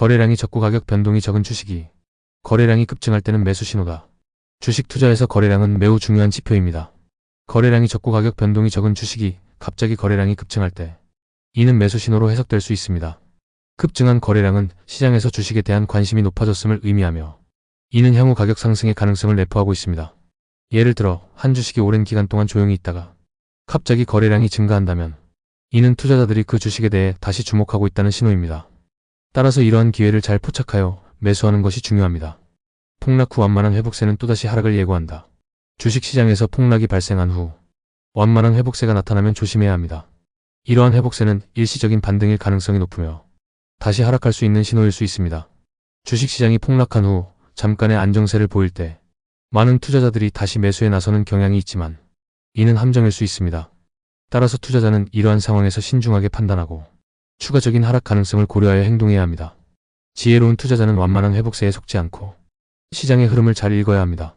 거래량이 적고 가격 변동이 적은 주식이 거래량이 급증할 때는 매수 신호다. 주식 투자에서 거래량은 매우 중요한 지표입니다. 거래량이 적고 가격 변동이 적은 주식이 갑자기 거래량이 급증할 때 이는 매수 신호로 해석될 수 있습니다. 급증한 거래량은 시장에서 주식에 대한 관심이 높아졌음을 의미하며 이는 향후 가격 상승의 가능성을 내포하고 있습니다. 예를 들어 한 주식이 오랜 기간 동안 조용히 있다가 갑자기 거래량이 증가한다면 이는 투자자들이 그 주식에 대해 다시 주목하고 있다는 신호입니다. 따라서 이러한 기회를 잘 포착하여 매수하는 것이 중요합니다. 폭락 후 완만한 회복세는 또다시 하락을 예고한다. 주식시장에서 폭락이 발생한 후 완만한 회복세가 나타나면 조심해야 합니다. 이러한 회복세는 일시적인 반등일 가능성이 높으며 다시 하락할 수 있는 신호일 수 있습니다. 주식시장이 폭락한 후 잠깐의 안정세를 보일 때 많은 투자자들이 다시 매수에 나서는 경향이 있지만 이는 함정일 수 있습니다. 따라서 투자자는 이러한 상황에서 신중하게 판단하고 추가적인 하락 가능성을 고려하여 행동해야 합니다. 지혜로운 투자자는 완만한 회복세에 속지 않고 시장의 흐름을 잘 읽어야 합니다.